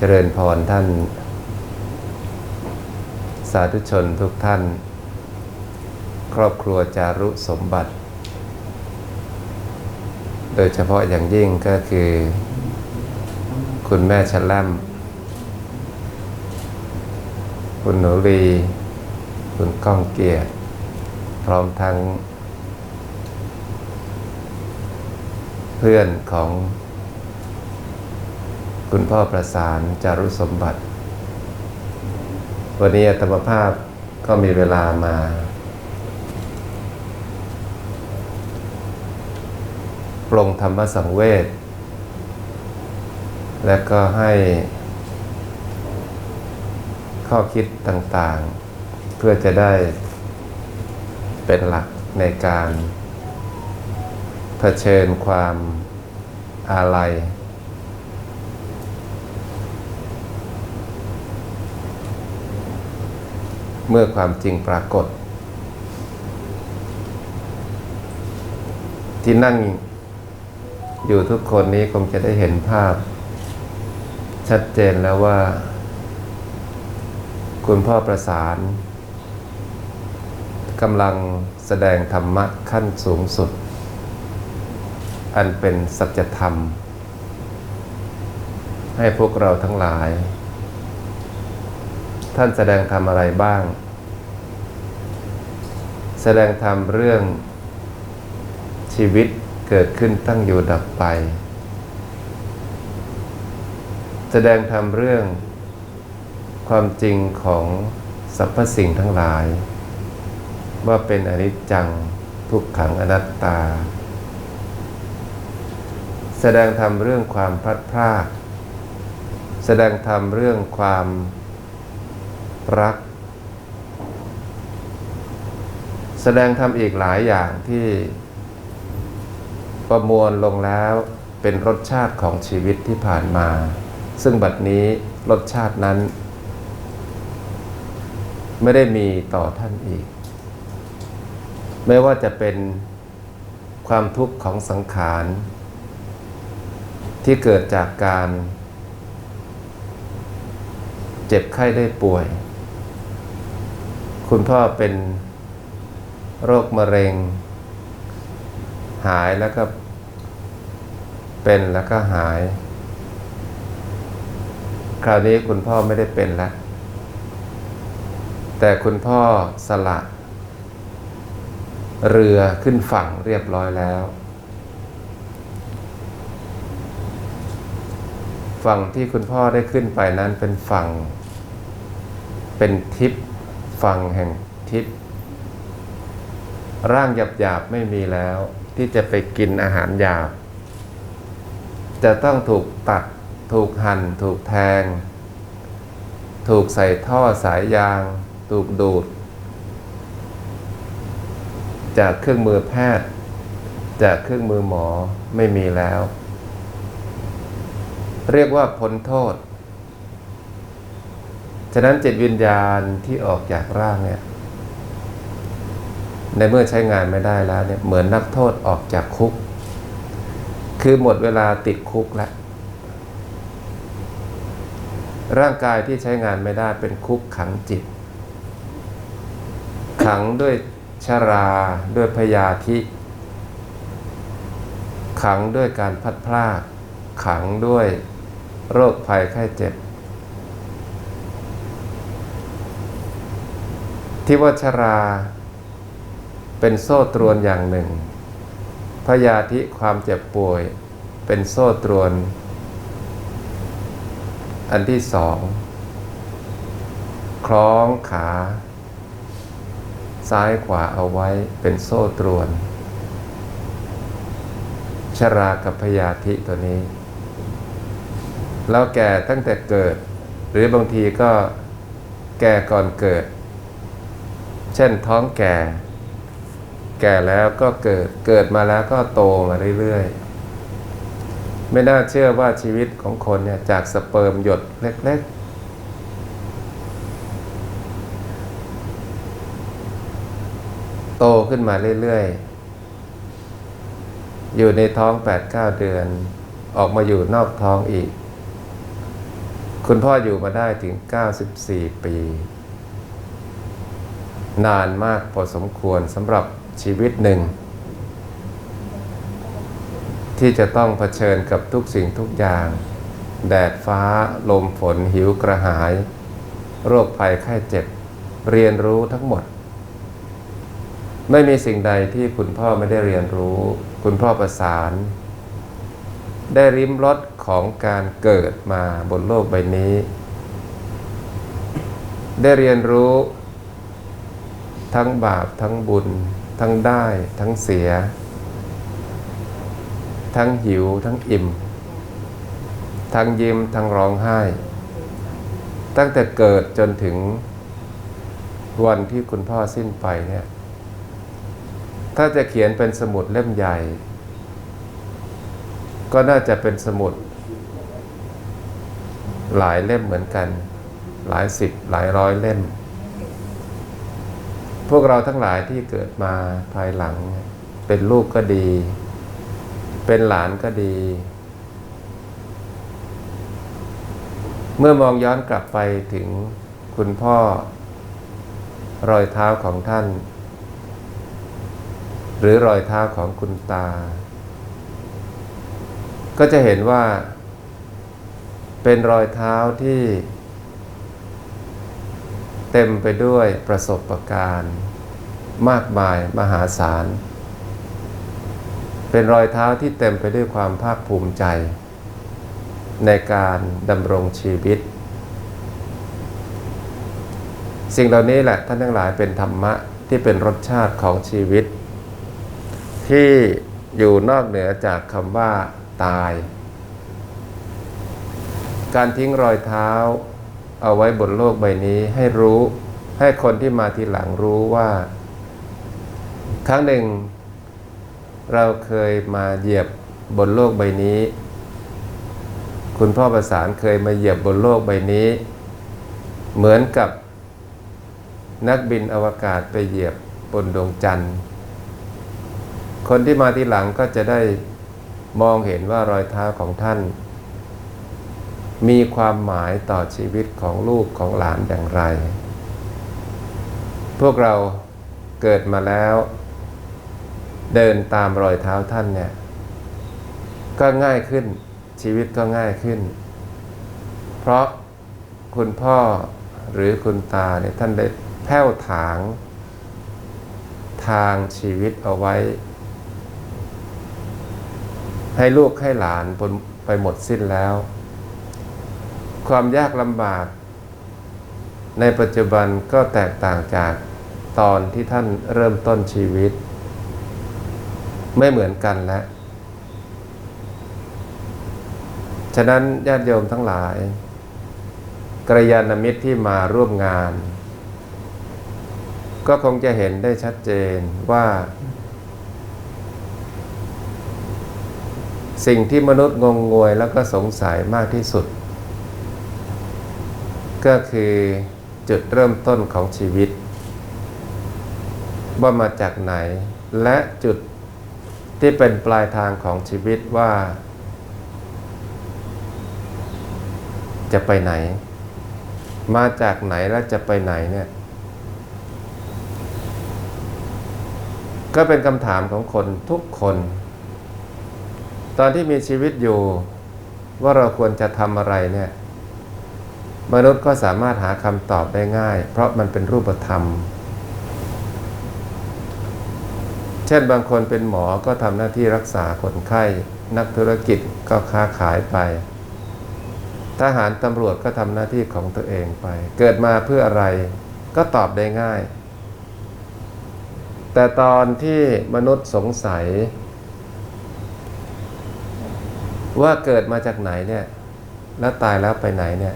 เจริญพรท่าน สาธุชนทุกท่าน ครอบครัวจารุสมบัติ โดยเฉพาะอย่างยิ่งก็คือ คุณแม่ชะล่มคุณหนูรี คุณก้องเกียรติ พร้อมทั้ง เพื่อนของ คุณพ่อประสานจารุสมบัติ วันนี้อาตมภาพก็มีเวลามา ปรงธรรมสังเวชและก็ให้ข้อคิดต่างๆ เพื่อจะได้เป็นหลักในการเผชิญความอาลัย เมื่อความจริงปรากฏ ที่นั่งอยู่ทุกคนนี้คงจะได้เห็นภาพ ชัดเจนแล้วว่า คุณพ่อประสานกำลังแสดงธรรมะขั้นสูงสุด อันเป็นสัจธรรม ให้พวกเราทั้งหลาย ท่านแสดงธรรมอะไรบ้าง แสดงธรรมเรื่องชีวิตเกิดขึ้นตั้งอยู่ดับไป แสดงธรรมเรื่อง ความจริงของสรรพสิ่งทั้งหลาย ว่าเป็นอนิจจังทุกขังอนัตตา แสดงธรรมเรื่องความพลัดพราก แสดงธรรมเรื่องความ รัก แสดงธรรมอีกหลายอย่างที่ประมวลลงแล้วเป็นรสชาติของชีวิตที่ผ่านมา ซึ่งบัดนี้รสชาตินั้น ไม่ได้มีต่อท่านอีก ไม่ว่าจะเป็นความทุกข์ของสังขาร ที่เกิดจากการ เจ็บไข้ได้ป่วย คุณพ่อเป็นโรคมะเร็ง หายแล้วก็เป็นแล้วก็หาย คราวนี้คุณพ่อไม่ได้เป็นแล้ว แต่คุณพ่อสละ เรือขึ้นฝั่งเรียบร้อยแล้ว ฝั่งที่คุณพ่อได้ขึ้นไปนั้นเป็นฝั่ง เป็นทิพย์ ฝั่งแห่งทิพย์ร่างหยาบๆไม่มีแล้ว ที่จะไปกินอาหารหยาบ จะต้องถูกตัด ถูกหั่น ถูกแทง ถูกใส่ท่อสายยาง ถูกดูด จากเครื่องมือแพทย์ จากเครื่องมือหมอไม่มีแล้ว เรียกว่าพ้นโทษ ฉะนั้นจิตวิญญาณที่ออกจากร่างเนี่ยในเมื่อใช้งานไม่ได้แล้วเนี่ยเหมือนนักโทษออกจากคุก คือหมดเวลาติดคุกแล้วร่างกายที่ใช้งานไม่ได้เป็นคุกขังจิต ขังด้วยชาราด้วยพยาธิ ขังด้วยการพัดพลากขังด้วยโรคภัยไข้เจ็บ ที่วชราเป็นโซ่ตรวนอย่างหนึ่ง พยาธิความเจ็บป่วย เป็นโซ่ตรวน อันที่สอง คล้องขา ซ้ายขวาเอาไว้เป็นโซ่ตรวน ชรากับพยาธิตัวนี้เราแก่ตั้งแต่เกิด หรือบางทีก็แก่ก่อนเกิด เช่นท้องแก่ แก่แล้วก็เกิดเกิดมาแล้วก็โตมาเรื่อยๆ ไม่น่าเชื่อว่าชีวิตของคนเนี่ยจากสเปิร์มหยดเล็ก ๆ โตขึ้นมาเรื่อยๆ อยู่ในท้อง 8-9 เดือน ออกมาอยู่นอกท้องอีก คุณพ่ออยู่มาได้ถึง 94 ปี นานมากพอสมควรสำหรับชีวิตหนึ่ง ที่จะต้องเผชิญกับทุกสิ่งทุกอย่าง แดดฟ้าลมฝนหิวกระหาย โรคภัยไข้เจ็บ เรียนรู้ทั้งหมด ไม่มีสิ่งใดที่คุณพ่อไม่ได้เรียนรู้ คุณพ่อประสาน ได้ริมรสของการเกิดมาบนโลกใบนี้ ได้เรียนรู้ ทั้งบาปทั้งบุญ ทั้งได้ทั้งเสีย ทั้งหิวทั้งอิ่ม ทั้งยิ้มทั้งร้องไห้ ตั้งแต่เกิดจนถึงวันที่คุณพ่อสิ้นไปเนี่ยถ้าจะเขียนเป็นสมุดเล่มใหญ่ ก็น่าจะเป็นสมุด หลายเล่มเหมือนกัน หลายสิบหลายร้อยเล่ม พวกเราทั้งหลายที่เกิดมาภายหลัง เป็นลูกก็ดี เป็นหลานก็ดี เมื่อมองย้อนกลับไปถึงคุณพ่อ รอยเท้าของท่าน หรือรอยเท้าของคุณตา ก็จะเห็นว่า เป็นรอยเท้าที่ เต็มไปด้วยประสบการณ์ มากมายมหาศาล เป็นรอยเท้าที่เต็มไปด้วยความภาคภูมิใจ ในการดำรงชีวิต สิ่งเหล่านี้แหละท่านทั้งหลายเป็นธรรมะที่เป็นรสชาติของชีวิต ที่อยู่นอกเหนือจากคำว่าตาย การทิ้งรอยเท้า เอาไว้บนโลกใบนี้ให้รู้ให้คนที่มาทีหลังรู้ว่า ครั้งหนึ่ง เราเคยมาเหยียบบนโลกใบนี้ คุณพ่อประสานเคยมาเหยียบบนโลกใบนี้ เหมือนกับนักบินอวกาศไปเหยียบบนดวงจันทร์ คนที่มาทีหลังก็จะได้มองเห็นว่ารอยเท้าของท่าน มีความหมายต่อชีวิตของลูกของหลานอย่างไร พวกเราเกิดมาแล้ว เดินตามรอยเท้าท่านเนี่ย ก็ง่ายขึ้นชีวิตก็ง่ายขึ้น เพราะคุณพ่อหรือคุณตาเนี่ยท่านได้แผ้วถาง ทางชีวิตเอาไว้ ให้ลูกให้หลานไปหมดสิ้นแล้ว ความยากลำบาก ในปัจจุบันก็แตกต่างจากตอนที่ท่านเริ่มต้นชีวิต ไม่เหมือนกันแล้วฉะนั้นญาติโยมทั้งหลายกระยาณมิตรที่มาร่วมงาน ก็คงจะเห็นได้ชัดเจนว่า สิ่งที่มนุษย์งงงวยแล้วก็สงสัยมากที่สุด ก็คือจุดเริ่มต้นของชีวิต ว่ามาจากไหน และจุดที่เป็นปลายทางของชีวิตว่า จะไปไหน มาจากไหนและจะไปไหนเนี่ยก็เป็นคำถามของคนทุกคน ตอนที่มีชีวิตอยู่ ว่าเราควรจะทำอะไรเนี่ย มนุษย์ก็สามารถหาคำตอบได้ง่าย เพราะมันเป็นรูปธรรม เช่นบางคนเป็นหมอก็ทำหน้าที่รักษาคนไข้ นักธุรกิจก็ค้าขายไป ทหารตำรวจก็ทำหน้าที่ของตัวเองไป เกิดมาเพื่ออะไรก็ตอบได้ง่าย แต่ตอนที่มนุษย์สงสัย ว่าเกิดมาจากไหนเนี่ย แล้วตายแล้วไปไหนเนี่ย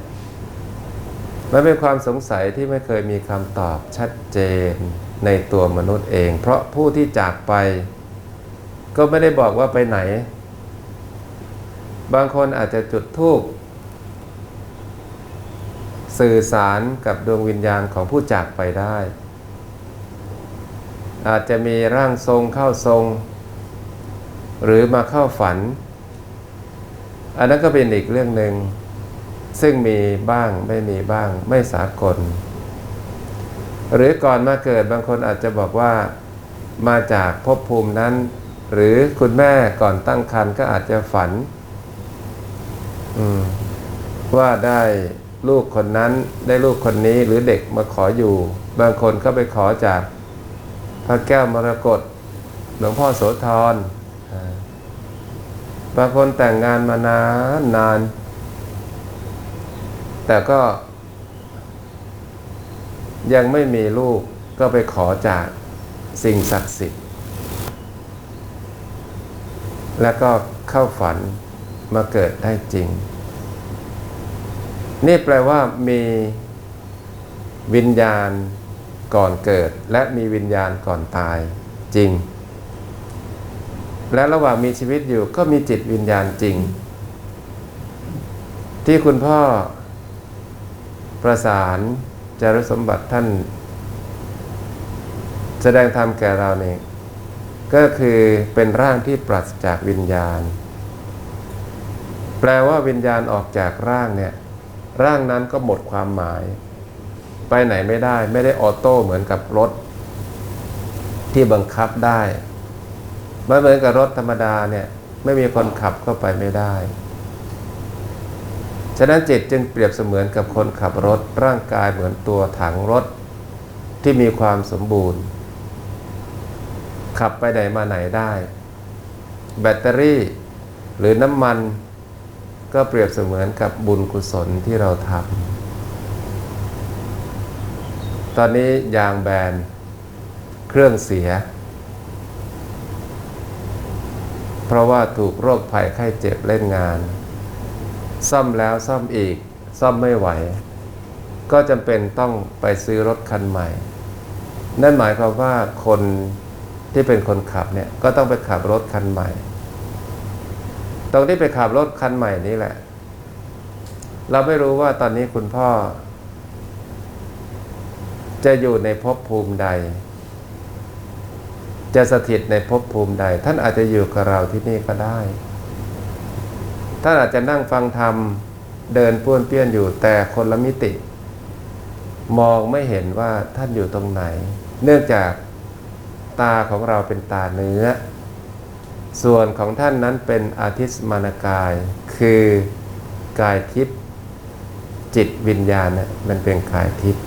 มันเป็นความสงสัยที่ไม่เคยมีคำตอบชัดเจนในตัวมนุษย์เอง เพราะผู้ที่จากไป ก็ไม่ได้บอกว่าไปไหน บางคนอาจจะจุดธูปสื่อสารกับดวงวิญญาณของผู้จากไปได้ อาจจะมีร่างทรงเข้าทรง หรือมาเข้าฝัน อันนั้นก็เป็นอีกเรื่องหนึ่ง ซึ่งมีบ้างไม่มีบ้าง ไม่สากล หรือก่อนมาเกิดบางคนอาจจะบอกว่ามาจากภพภูมินั้น หรือคุณแม่ก่อนตั้งครรภ์ก็อาจจะฝันว่าได้ลูกคนนั้นได้ลูกคนนี้หรือเด็กมาขออยู่ บางคนก็ไปขอจากพระแก้วมรกตหลวงพ่อโสธรบางคนแต่งงานมานานนาน แต่ก็ยังไม่มีลูกก็ไปขอจากสิ่งศักดิ์สิทธิ์ แล้วก็เข้าฝันมาเกิดได้จริง นี่แปลว่ามีวิญญาณก่อนเกิด และมีวิญญาณก่อนตายจริง และระหว่างมีชีวิตอยู่ก็มีจิตวิญญาณจริง ที่คุณพ่อ ประสานจารุสมบัติท่าน แสดงธรรมแก่เราเนี่ยก็คือเป็นร่างที่ปราศจากวิญญาณ แปลว่าวิญญาณออกจากร่างเนี่ยร่างนั้นก็หมดความหมาย ไปไหนไม่ได้ไม่ได้ออโต้เหมือนกับรถ ที่บังคับได้ไม่เหมือนกับรถธรรมดาเนี่ยไม่มีคนขับเข้าไปไม่ได้ ฉะนั้นจิตจึงเปรียบเสมือนกับคนขับรถ ร่างกายเหมือนตัวถังรถที่มีความสมบูรณ์ ขับไปไหนมาไหนได้ แบตเตอรี่หรือน้ำมันก็เปรียบเสมือนกับบุญกุศลที่เราทำตอนนี้ยางแบน เครื่องเสีย เพราะว่าถูกโรคภัยไข้เจ็บเล่นงาน ซ่อมแล้วซ่อมอีก ซ่อมไม่ไหว ก็จำเป็นต้องไปซื้อรถคันใหม่ นั่นหมายความว่าคนที่เป็นคนขับเนี่ยก็ต้องไปขับรถคันใหม่ ตรงที่ไปขับรถคันใหม่นี้แหละ เราไม่รู้ว่าตอนนี้คุณพ่อ จะอยู่ในภพภูมิใด จะสถิตในภพภูมิใด ท่านอาจจะอยู่กับเราที่นี่ก็ได้ ท่านอาจจะนั่งฟังธรรมเดินป้วนเปี้ยนอยู่แต่คนละมิติ มองไม่เห็นว่าท่านอยู่ตรงไหน เนื่องจากตาของเราเป็นตาเนื้อ ส่วนของท่านนั้นเป็นอาทิสมานกาย คือกายทิพย์จิตวิญญาณนี่มันเป็นกายทิพย์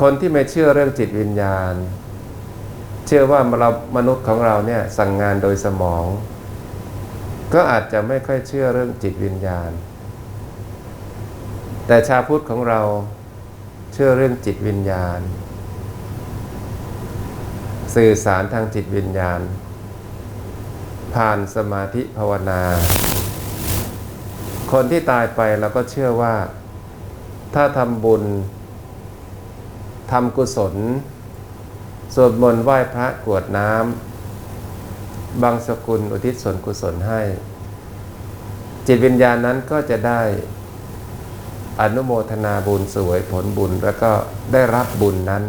คนที่ไม่เชื่อเรื่องจิตวิญญาณ เชื่อว่าเรามนุษย์ของเราเนี่ยสั่งงานโดยสมอง ก็อาจจะไม่ค่อยเชื่อเรื่องจิตวิญญาณ แต่ชาวพุทธของเราเชื่อเรื่องจิตวิญญาณ สื่อสารทางจิตวิญญาณ ผ่านสมาธิภาวนา คนที่ตายไปเราก็เชื่อว่า ถ้าทำบุญทำกุศลสวดมนต์ไหว้พระกวดน้ำ บางสกุลอุทิศส่วนกุศลให้ จิตวิญญาณนั้นก็จะได้อนุโมทนาบุญสวยผลบุญแล้วก็ได้รับบุญนั้น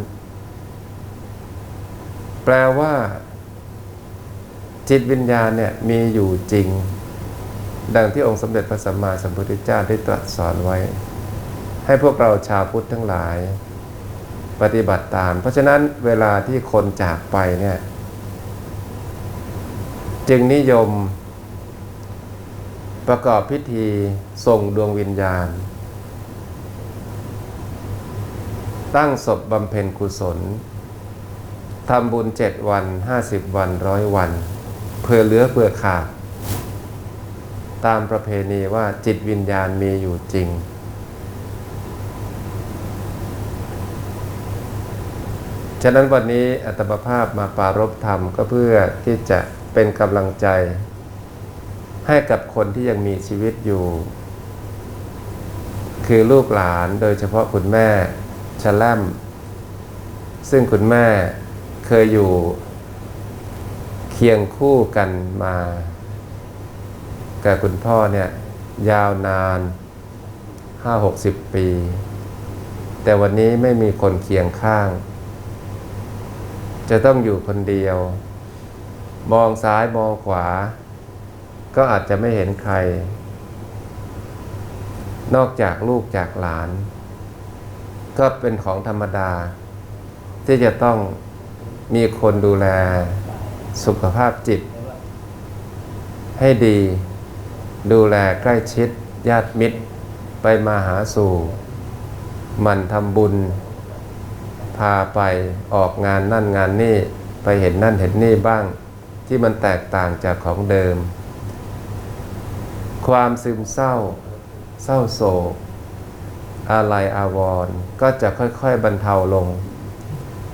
แปลว่า จิตวิญญาณเนี่ยมีอยู่จริง ดังที่องค์สมเด็จพระสัมมาสัมพุทธเจ้าได้ตรัสสอนไว้ ให้พวกเราชาวพุทธทั้งหลาย ปฏิบัติตาม เพราะฉะนั้นเวลาที่คนจากไปเนี่ย จึงนิยม ประกอบพิธีส่งดวงวิญญาณ ตั้งศพบำเพ็ญกุศลทำบุญเจ็ดวันห้าสิบวันร้อยวัน เพื่อเหลือเพื่อขาด ตามประเพณีว่าจิตวิญญาณมีอยู่จริง ฉะนั้นวันนี้อัตมภาพมาปารบธรรมก็เพื่อที่จะ เป็นกำลังใจ ให้กับคนที่ยังมีชีวิตอยู่ คือลูกหลานโดยเฉพาะคุณแม่ชะแลมซึ่งคุณแม่เคยอยู่เคียงคู่กันมา กับคุณพ่อเนี่ยยาวนานห้าหกสิบปี แต่วันนี้ไม่มีคนเคียงข้าง จะต้องอยู่คนเดียว มองซ้ายมองขวา ก็อาจจะไม่เห็นใคร นอกจากลูกจากหลาน ก็เป็นของธรรมดา ที่จะต้องมีคนดูแลสุขภาพจิต ให้ดี ดูแลใกล้ชิด ญาติมิตร ไปมาหาสู่ มันทำบุญ พาไปออกงานนั่นงานนี่ ไปเห็นนั่นเห็นนี่บ้าง ที่มันแตกต่างจากของเดิม ความซึมเศร้า เศร้าโศกอาลัยอาวรณ์ก็จะค่อยๆบรรเทาลง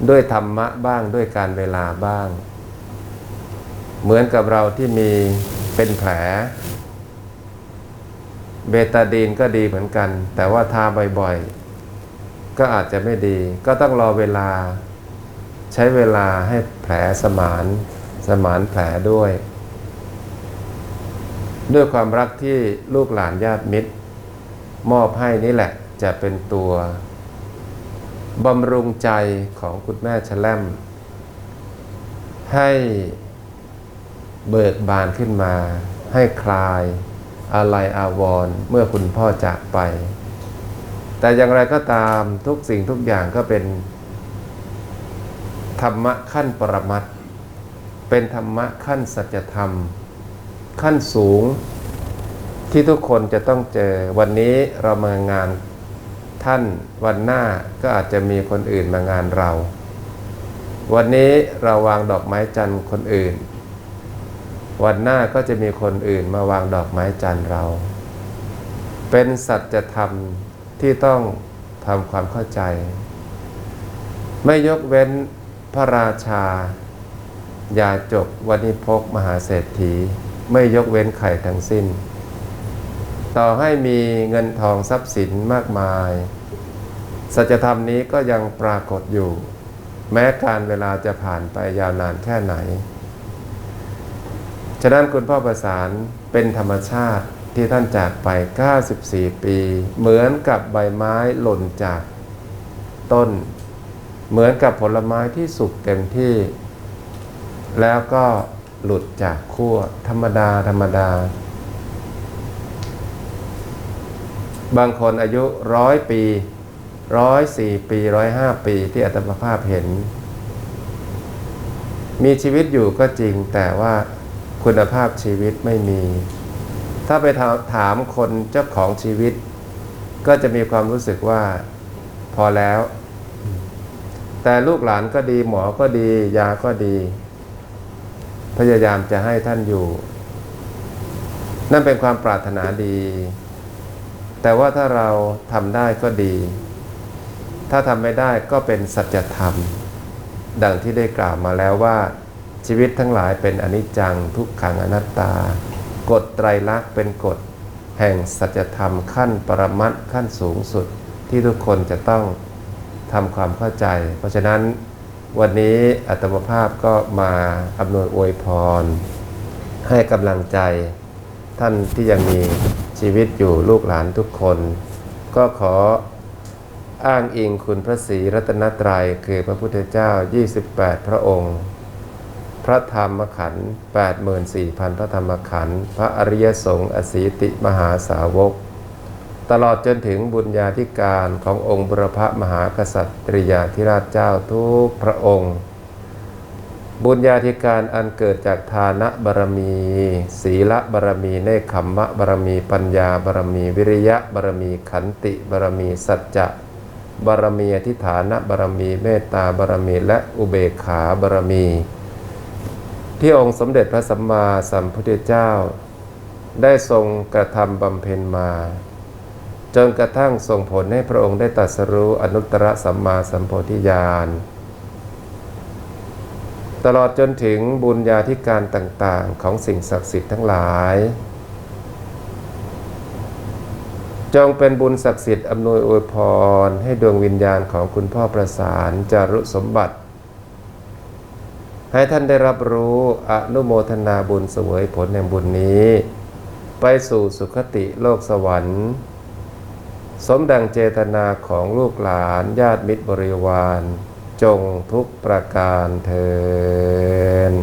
ด้วยธรรมะบ้างด้วยการเวลาบ้าง เหมือนกับเราที่มีเป็นแผล เบตาดีนก็ดีเหมือนกัน แต่ว่าทาบ่อยๆ ก็อาจจะไม่ดี ก็ต้องรอเวลา ใช้เวลาให้แผลสมาน สมานแผลด้วย ด้วยความรักที่ลูกหลานญาติมิตร มอบให้นี่แหละจะเป็นตัวบำรุงใจของคุณแม่ชะแลมให้เบิกบานขึ้นมา ให้คลายอะไรอาวรณ์เมื่อคุณพ่อจากไป แต่อย่างไรก็ตามทุกสิ่งทุกอย่างก็เป็น ธรรมะขั้นปรมัต เป็นธรรมะขั้นสัจธรรม ขั้นสูงที่ทุกคนจะต้องเจอวันนี้เรามางานท่านวันหน้าก็อาจจะมีคนอื่นมางานเรา วันนี้เราวางดอกไม้จันทร์คนอื่น วันหน้าก็จะมีคนอื่นมาวางดอกไม้จันทร์เรา เป็นสัจธรรมที่ต้องทำความเข้าใจ ไม่ยกเว้นพระราชา ยาจกวันิพกมหาเศรษฐี ไม่ยกเว้นไข่ทั้งสิ้น ต่อให้มีเงินทองทรัพย์สินมากมาย สัจธรรมนี้ก็ยังปรากฏอยู่ แม้การเวลาจะผ่านไปยาวนานแค่ไหน ฉะนั้นคุณพ่อประสานเป็นธรรมชาติที่ท่านจากไป 94 ปี เหมือนกับใบไม้หล่นจากต้น เหมือนกับผลไม้ที่สุกเต็มที่ แล้วก็หลุดจากขั้วธรรมดา ธรรมดา บางคนอายุร้อยปีร้อยสี่ปีร้อยห้าปีที่อัตมภาพเห็น มีชีวิตอยู่ก็จริงแต่ว่าคุณภาพชีวิตไม่มี ถ้าไปถามถามคนเจ้าของชีวิต ก็จะมีความรู้สึกว่าพอแล้ว แต่ลูกหลานก็ดีหมอก็ดี ยาก็ดี พยายามจะให้ท่านอยู่ นั่นเป็นความปรารถนาดี แต่ว่าถ้าเราทำได้ก็ดี ถ้าทำไม่ได้ก็เป็นสัจธรรม ดังที่ได้กล่าวมาแล้วว่า ชีวิตทั้งหลายเป็นอนิจจังทุกขังอนัตตา กฎไตรลักษณ์เป็นกฎแห่งสัจธรรมขั้นปรมัตขั้นสูงสุดที่ทุกคนจะต้องทำความเข้าใจ เพราะฉะนั้น วันนี้อัตมภาพก็มาอำนวยอวยพร ให้กำลังใจ ท่านที่ยังมีชีวิตอยู่ลูกหลานทุกคน ก็ขออ้างอิงคุณพระศรีรัตนตรัยคือพระพุทธเจ้า 28 พระองค์ พระธรรมขันธ์84,000 พระธรรมขันธ์พระอริยสงฆ์อสีติมหาสาวก ตลอดจนถึงบุญญาธิการขององค์บุรพมหากษัตริยาธิราชเจ้าทุกพระองค์ บุญญาธิการอันเกิดจากทานบารมี ศีลบารมีเนคขมมะบารมี ปัญญาบารมีวิริยะบารมีขันติบารมีสัจจะบารมีอธิฐานบารมีเมตตาบารมีและอุเบกขาบารมี ที่องค์สมเด็จพระสัมมาสัมพุทธเจ้า ได้ทรงกระทำบำเพ็ญมา จนกระทั่งส่งผลให้พระองค์ได้ตรัสรู้อนุตตรสัมมาสัมโพธิญาณตลอดจนถึงบุญญาธิการต่างๆ ของสิ่งศักดิ์สิทธิ์ทั้งหลาย จงเป็นบุญศักดิ์สิทธิ์อำนวยอวยพร ให้ดวงวิญญาณของคุณพ่อประสานจารุสมบัติ ให้ท่านได้รับรู้อนุโมทนาบุญเสวยผลแห่งบุญนี้ ไปสู่สุคติโลกสวรรค์ สมดังเจตนาของลูกหลานญาติมิตรบริวาร จงทุกประการเทิน